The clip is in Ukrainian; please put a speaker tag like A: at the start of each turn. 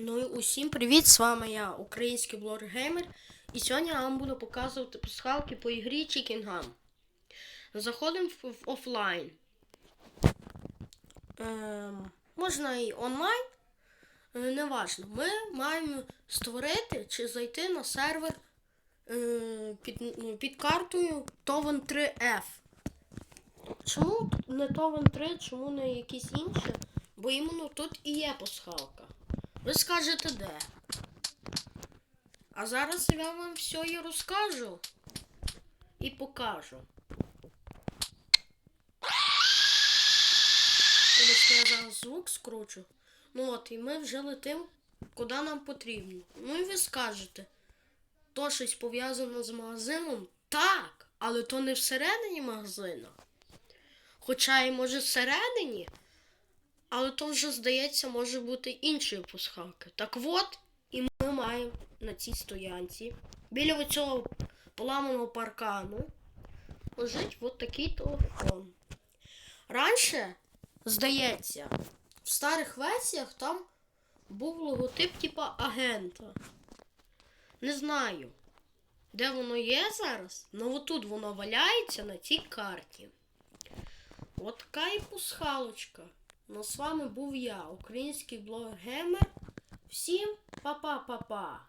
A: Ну і усім привіт! З вами я, український блогер-геймер. І сьогодні я вам буду показувати пасхалки по ігрі Chicken Gun. Заходимо в, в офлайн. Ем, можна і онлайн. Е, неважно. Ми маємо створити чи зайти на сервер е, під, ну, під картою Toven 3F. Чому не Toven 3, чому не якісь інші? Бо іменно тут і є пасхалка. Ви скажете де? А зараз я вам все і розкажу і покажу. Вибачте, я зараз звук скручу. Ну от, і ми вже летим, куди нам потрібно. Ну і ви скажете, то щось пов'язано з магазином? Так, але то не всередині магазину. Хоча і може всередині, але то вже, здається, може бути іншої пасхалки. Так от, і ми маємо на цій стоянці біля цього поламаного паркану лежить от такий телефон. Раніше, здається, в старих версіях там був логотип типа агента. Не знаю, де воно є зараз, але отут воно валяється на цій карті. От така і пасхалочка. Ну, з вами був я, український блогер Гемер. Всім па-па-па-па.